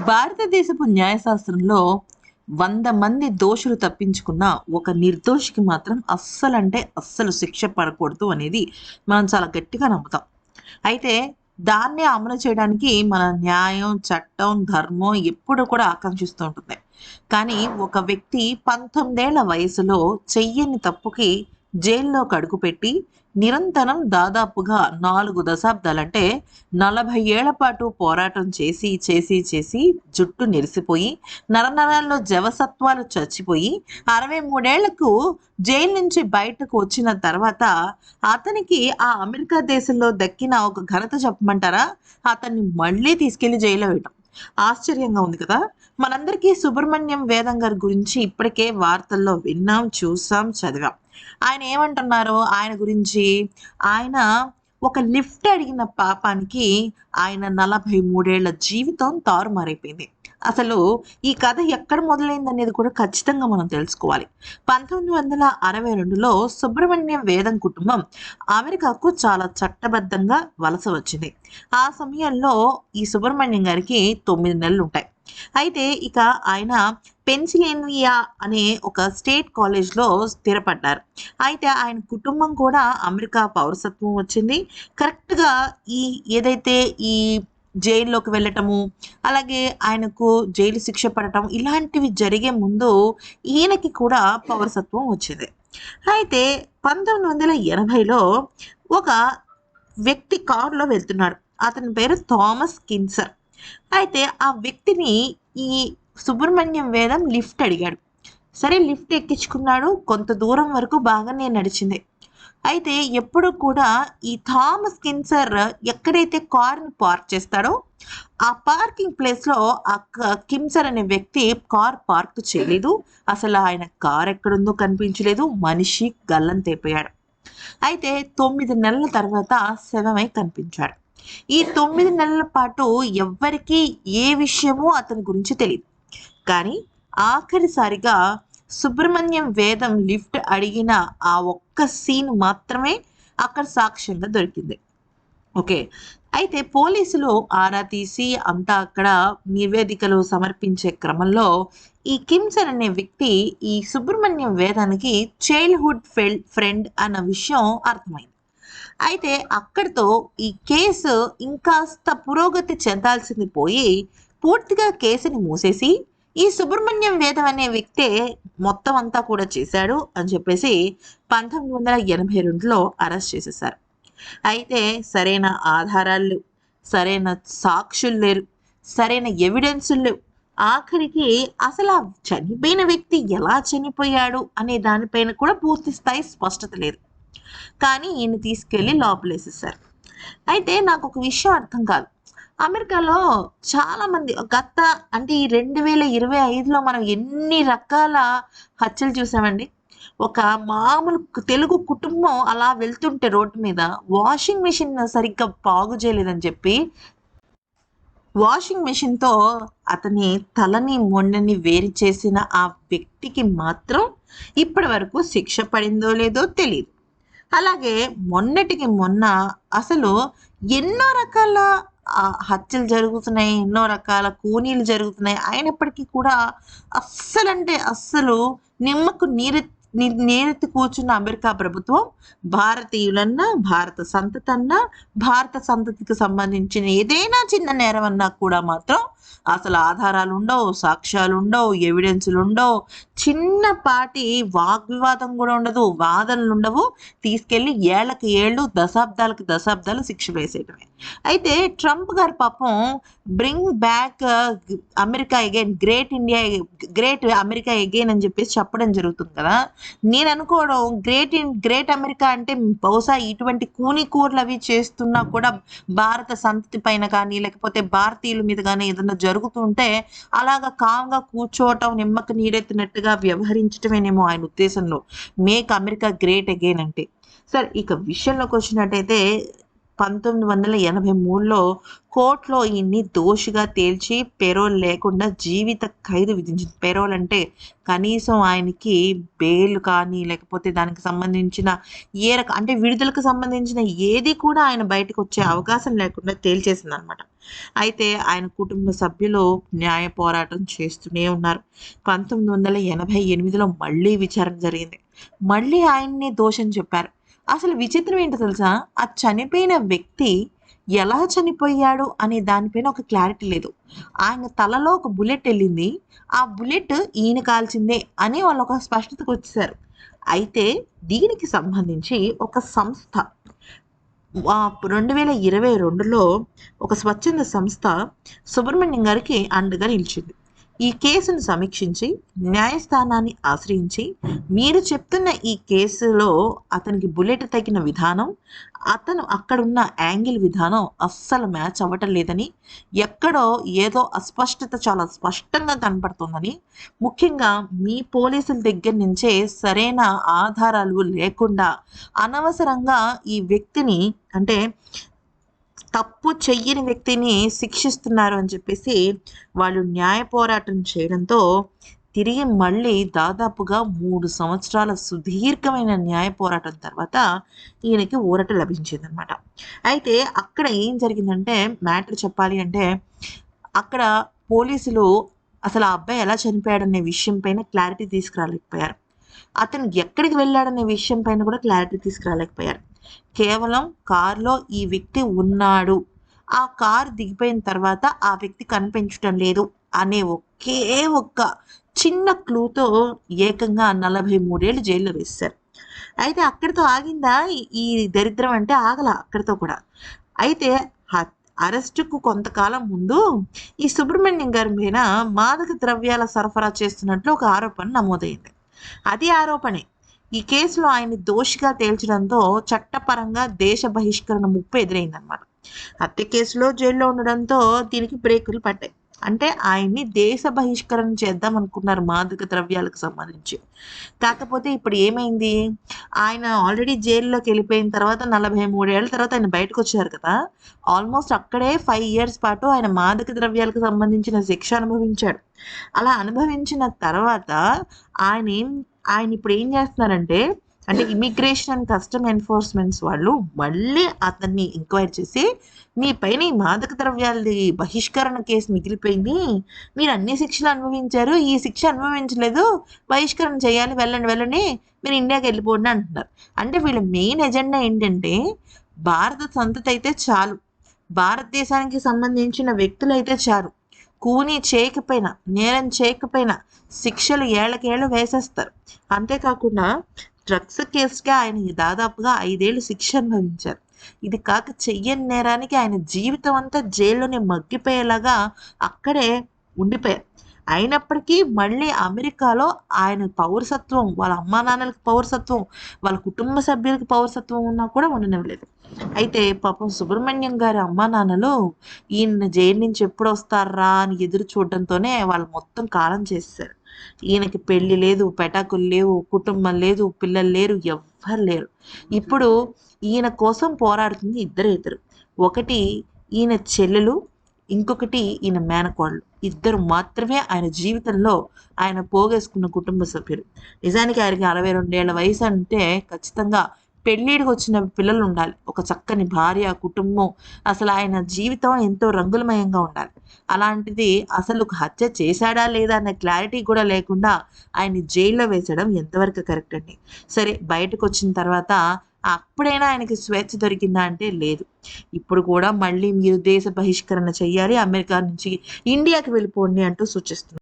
భారతదేశపు న్యాయశాస్త్రంలో వంద మంది దోషులు తప్పించుకున్న ఒక నిర్దోషికి మాత్రం అస్సలంటే అస్సలు శిక్ష పడకూడదు అనేది మనం చాలా గట్టిగా నమ్ముతాం. అయితే దాన్నే అమలు చేయడానికి మన న్యాయం చట్టం ధర్మం ఎప్పుడు కూడా ఆకాంక్షిస్తూ ఉంటుంది. కానీ ఒక వ్యక్తి పంతొమ్మిదేళ్ళ వయసులో చెయ్యని తప్పుకి జైల్లోకి అడుగుపెట్టి నిరంతరం దాదాపుగా నాలుగు దశాబ్దాలంటే నలభై ఏళ్ళ పాటు పోరాటం చేసి చేసి చేసి జుట్టు నిరిసిపోయి నరనరాల్లో జవసత్వాలు చచ్చిపోయి అరవై మూడేళ్ళకు జైలు నుంచి బయటకు వచ్చిన తర్వాత అతనికి ఆ అమెరికా దేశంలో దక్కిన ఒక ఘనత చెప్పమంటారా? అతన్ని మళ్ళీ తీసుకెళ్ళి జైల్లో వేయటం. ఆశ్చర్యంగా ఉంది కదా! మనందరికీ సుబ్రహ్మణ్యం వేదం గారి గురించి ఇప్పటికే వార్తల్లో విన్నాం చూసాం చదివాం. ఆయన ఏమంటున్నారు ఆయన గురించి ఆయన ఒక లిఫ్ట్ అడిగిన పాపానికి ఆయన నలభై మూడేళ్ళ జీవితం తారుమారైపోయింది. అసలు ఈ కథ ఎక్కడ మొదలైంది అనేది కూడా ఖచ్చితంగా మనం తెలుసుకోవాలి. పంతొమ్మిది వందల అరవై రెండులో సుబ్రహ్మణ్యం వేదం కుటుంబం అమెరికాకు చాలా చట్టబద్ధంగా వలస వచ్చింది. ఆ సమయంలో ఈ సుబ్రహ్మణ్యం గారికి తొమ్మిది నెలలు ఉంటాయి అయితే ఇక ఆయన పెన్సిలేనియా అనే ఒక స్టేట్ కాలేజ్లో స్థిరపడ్డారు. అయితే ఆయన కుటుంబం కూడా అమెరికా పౌరసత్వం వచ్చింది. కరెక్ట్గా ఈ ఏదైతే ఈ జైల్లోకి వెళ్ళటము అలాగే ఆయనకు జైలు శిక్ష పడటం ఇలాంటివి జరిగే ముందు ఈయనకి కూడా పౌరసత్వం వచ్చింది. అయితే పంతొమ్మిది వందల ఎనభైలో ఒక వ్యక్తి కారులో వెళ్తున్నాడు. అతని పేరు థామస్ కిన్సర్. అయితే ఆ వ్యక్తిని ఈ సుబ్రహ్మణ్యం వేదం లిఫ్ట్ అడిగాడు. సరే లిఫ్ట్ ఎక్కించుకున్నాడు. కొంత దూరం వరకు బాగానే నడిచింది. అయితే ఎప్పుడు కూడా ఈ థామస్ కిన్సర్ ఎక్కడైతే కార్ని పార్క్ చేస్తాడో ఆ పార్కింగ్ ప్లేస్లో ఆ కిమ్సర్ అనే వ్యక్తి కార్ పార్క్ చేయలేదు. అసలు ఆయన కార్ ఎక్కడుందో కనిపించలేదు. మనిషి గల్లం తెపోయాడు. అయితే తొమ్మిది నెలల తర్వాత శవమై కనిపించాడు. ఈ తొమ్మిది నెలల పాటు ఎవ్వరికీ ఏ విషయమూ అతని గురించి తెలియదు కానీ ఆఖరిసారిగా సుబ్రహ్మణ్యం వేదం లిఫ్ట్ అడిగిన ఆ ఒక్క సీన్ మాత్రమే అక్కడ సాక్ష్యంగా దొరికింది. ఓకే. అయితే పోలీసులు ఆరా తీసి అంతా అక్కడ నివేదికలు సమర్పించే క్రమంలో ఈ కిమ్సర్ అనే వ్యక్తి ఈ సుబ్రహ్మణ్యం వేదానికి చైల్డ్హుడ్ ఫ్రెండ్ అన్న విషయం అర్థమైంది. అయితే అక్కడితో ఈ కేసు ఇంకాస్త పురోగతి చెందాల్సింది పోయి పూర్తిగా కేసుని మూసేసి ఈ సుబ్రహ్మణ్యం వేదం అనే వ్యక్తే మొత్తం అంతా కూడా చేశాడు అని చెప్పేసి పంతొమ్మిది వందల ఎనభై రెండులో అరెస్ట్ చేసేసారు అయితే సరైన ఆధారాలు లేవు సరైన సాక్షులు లేరు సరైన ఎవిడెన్సులు లేవు. ఆఖరికి అసలు ఆ చనిపోయిన వ్యక్తి ఎలా చనిపోయాడు అనే దానిపైన కూడా పూర్తి స్థాయి స్పష్టత లేదు. కానీ ఈయన తీసుకెళ్ళి లోపలేసేసారు అయితే నాకు ఒక విషయం అర్థం కాదు. అమెరికాలో చాలా మంది గత అంటే ఈ రెండు వేల ఇరవై ఐదులో మనం ఎన్ని రకాల హత్యలు చూసామండి? ఒక మామూలు తెలుగు కుటుంబం అలా వెళ్తుంటే రోడ్డు మీద వాషింగ్ మిషన్ సరిగ్గా బాగు చేయలేదని చెప్పి వాషింగ్ మెషిన్తో అతని తలని మొండని వేరు చేసిన ఆ వ్యక్తికి మాత్రం ఇప్పటి వరకు శిక్ష పడిందో లేదో తెలియదు అలాగే మొన్నటికి మొన్న అసలు ఎన్నో రకాల హత్యలు జరుగుతున్నాయి ఎన్నో రకాల కూనీలు జరుగుతున్నాయి. అయినప్పటికీ కూడా అస్సలంటే అస్సలు నిమ్మకు నీరెత్తి నేనెత్తి కూర్చున్న అమెరికా ప్రభుత్వం భారతీయులన్నా భారత సంతతన్నా భారత సంతతికి సంబంధించిన ఏదైనా చిన్న నేరం అన్నా కూడా మాత్రం అసలు ఆధారాలు ఉండవు సాక్ష్యాలు ఉండవు ఎవిడెన్సులు ఉండవు. చిన్నపాటి వాగ్వివాదం కూడా ఉండదు వాదనలు ఉండవు. తీసుకెళ్ళి ఏళ్ళకి ఏళ్ళు దశాబ్దాలకు దశాబ్దాలు శిక్ష వేసేయటమే. అయితే ట్రంప్ గారు పాపం bring back uh, America again great India great America again అని చెప్పేసి చెప్పడం జరుగుతుంది కదా. నేను అనుకోవడం గ్రేట్ ఇన్ గ్రేట్ అమెరికా అంటే బహుశా ఇటువంటి కూని కూరలు అవి చేస్తున్నా కూడా భారత సంతతి పైన కానీ లేకపోతే భారతీయుల మీద కానీ ఏదైనా జరుగుతుంటే అలాగా కామ్గా కూర్చోవటం నిమ్మక నీరెత్తినట్టుగా వ్యవహరించటమేనేమో ఆయన ఉద్దేశంలో. మేక్ అమెరికా గ్రేట్ అగైన్ అంటే. సరే ఇక విషయంలోకి వచ్చినట్టయితే పంతొమ్మిది వందల ఎనభై మూడులో కోర్టులో ఈయన్ని దోషిగా తేల్చి పెరోల్ లేకుండా జీవిత ఖైదు విధించింది పెరోల్ అంటే కనీసం ఆయనకి బెయిల్ కానీ లేకపోతే దానికి సంబంధించిన ఏ రక అంటే విడుదలకు సంబంధించిన ఏది కూడా ఆయన బయటకు వచ్చే అవకాశం లేకుండా తేల్చేసింది అనమాట అయితే ఆయన కుటుంబ సభ్యులు న్యాయ పోరాటం చేస్తూనే ఉన్నారు. పంతొమ్మిది వందల ఎనభై ఎనిమిదిలో మళ్ళీ విచారణ జరిగింది. మళ్ళీ ఆయన్ని దోషం చెప్పారు. అసలు విచిత్రం ఏంటో తెలుసా? ఆ చనిపోయిన వ్యక్తి ఎలా చనిపోయాడు అనే దానిపైన ఒక క్లారిటీ లేదు. ఆయన తలలో ఒక బుల్లెట్ వెళ్ళింది. ఆ బుల్లెట్ ఈయన కాల్చిందే అని వాళ్ళు ఒక స్పష్టతకు వచ్చేసారు. అయితే దీనికి సంబంధించి ఒక సంస్థ రెండు వేల ఇరవై రెండులో ఒక స్వచ్ఛంద సంస్థ సుబ్రహ్మణ్యం గారికి అండగా నిలిచింది. ఈ కేసును సమీక్షించి న్యాయస్థానాన్ని ఆశ్రయించి మీరు చెప్తున్న ఈ కేసులో అతనికి బుల్లెట్ తగిన విధానం అతను అక్కడున్న యాంగిల్ విధానం అస్సలు మ్యాచ్ అవ్వటం లేదని ఎక్కడో ఏదో అస్పష్టత చాలా స్పష్టంగా కనపడుతుందని ముఖ్యంగా మీ పోలీసుల దగ్గర నుంచే సరైన ఆధారాలు లేకుండా అనవసరంగా ఈ వ్యక్తిని అంటే తప్పు చెయ్యని వ్యక్తిని శిక్షిస్తున్నారు అని చెప్పేసి వాళ్ళు న్యాయ పోరాటం చేయడంతో తిరిగి మళ్ళీ దాదాపుగా మూడు సంవత్సరాల సుదీర్ఘమైన న్యాయ పోరాటం తర్వాత ఈయనకి ఊరట లభించిందనమాట అయితే అక్కడ ఏం జరిగిందంటే మ్యాటర్ చెప్పాలి అంటే అక్కడ పోలీసులు అసలు ఆ అబ్బాయి ఎలా చనిపోయాడనే విషయం పైన క్లారిటీ తీసుకురాలేకపోయారు. అతను ఎక్కడికి వెళ్ళాడనే విషయం పైన కూడా క్లారిటీ తీసుకురాలేకపోయారు. కేవలం కారులో ఈ వ్యక్తి ఉన్నాడు. ఆ కార్ దిగిపోయిన తర్వాత ఆ వ్యక్తి కనిపించడం లేదు అనే ఒకే ఒక్క చిన్న క్లూతో ఏకంగా నలభై మూడేళ్ళు జైల్లో వేశారు. అయితే అక్కడితో ఆగిందా? ఈ దరిద్రం అంటే ఆగల అక్కడితో కూడా. అయితే అరెస్టుకు కొంతకాలం ముందు ఈ సుబ్రహ్మణ్యం గారి మీద మాదక ద్రవ్యాల సరఫరా చేస్తున్నట్లు ఒక ఆరోపణ నమోదైంది. అది ఆరోపణే. ఈ కేసులో ఆయన్ని దోషిగా తేల్చడంతో చట్టపరంగా దేశ బహిష్కరణ ముప్పు ఎదురైందనమాట హత్య కేసులో జైల్లో ఉండడంతో దీనికి బ్రేకులు పడ్డాయి. అంటే ఆయన్ని దేశ బహిష్కరణ చేద్దాం అనుకున్నారు మాదక ద్రవ్యాలకు సంబంధించి. కాకపోతే ఇప్పుడు ఏమైంది? ఆయన ఆల్రెడీ జైల్లోకి వెళ్ళిపోయిన తర్వాత నలభై మూడేళ్ళ తర్వాత ఆయన బయటకు వచ్చారు కదా. ఆల్మోస్ట్ అక్కడే ఫైవ్ ఇయర్స్ పాటు ఆయన మాదక ద్రవ్యాలకు సంబంధించిన శిక్ష అనుభవించాడు. అలా అనుభవించిన తర్వాత ఆయన ఏం ఆయన ఇప్పుడు ఏం చేస్తున్నారంటే అంటే ఇమిగ్రేషన్ అండ్ కస్టమ్ ఎన్ఫోర్స్మెంట్స్ వాళ్ళు మళ్ళీ అతన్ని ఎంక్వైరీ చేసి మీ పైన ఈ మాదక ద్రవ్యాలది బహిష్కరణ కేసు మిగిలిపోయింది. మీరు అన్ని శిక్షలు అనుభవించారు. ఈ శిక్ష అనుభవించలేదు. బహిష్కరణ చేయాలి. వెళ్ళండి వెళ్ళండి. మీరు ఇండియాకి వెళ్ళిపోండి అంటున్నారు. అంటే వీళ్ళ మెయిన్ ఎజెండా ఏంటంటే భారత సంతతి అయితే చాలు. భారతదేశానికి సంబంధించిన వ్యక్తులు అయితే చాలు. కూని చేయకపోయినా నేరం చేయకపోయినా శిక్షలు ఏళ్ళకేళ్ళు వేసేస్తారు. అంతేకాకుండా డ్రగ్స్ కేసుగా ఆయన దాదాపుగా ఐదేళ్ళు శిక్ష అనుభవించారు. ఇది కాక చెయ్యని నేరానికి ఆయన జీవితం అంతా జైల్లోనే మగ్గిపోయేలాగా అక్కడే ఉండిపోయారు. అయినప్పటికీ మళ్ళీ అమెరికాలో ఆయన పౌరసత్వం వాళ్ళ అమ్మా నాన్నలకి పౌరసత్వం వాళ్ళ కుటుంబ సభ్యులకి పౌరసత్వం ఉన్నా కూడా ఉండనివ్వలేదు. అయితే పాపం సుబ్రహ్మణ్యం గారి అమ్మా నాన్నలు ఈయన జైలు నుంచి ఎప్పుడు వస్తారా అని ఎదురు చూడడంతోనే వాళ్ళు మొత్తం కాలం చేశారు ఈయనకి పెళ్ళి లేదు పెటాకులు లేవు కుటుంబం లేదు పిల్లలు లేరు ఎవ్వరు లేరు. ఇప్పుడు ఈయన కోసం పోరాడుతుంది ఇద్దరు ఇద్దరు. ఒకటి ఈయన చెల్లెలు ఇంకొకటి ఈయన మేనకోళ్ళు ఇద్దరు మాత్రమే ఆయన జీవితంలో ఆయన పోగేసుకున్న కుటుంబ సభ్యులు. నిజానికి ఆయనకి అరవై రెండేళ్ళ వయసు అంటే ఖచ్చితంగా పెళ్ళిడికి వచ్చిన పిల్లలు ఉండాలి ఒక చక్కని భార్య కుటుంబం. అసలు ఆయన జీవితం ఎంతో రంగులమయంగా ఉండాలి. అలాంటిది అసలు హత్య చేశాడా లేదా అన్న క్లారిటీ కూడా లేకుండా ఆయన్ని జైల్లో వేసడం ఎంతవరకు కరెక్ట్ అండి? సరే బయటకు వచ్చిన తర్వాత అప్పుడైనా ఆయనకి స్వేచ్ఛ దొరికిందా అంటే లేదు. ఇప్పుడు కూడా మళ్ళీ మీరు దేశ బహిష్కరణ చేయాలి అమెరికా నుంచి ఇండియాకి వెళ్ళిపోండి అంటూ సూచిస్తున్నారు.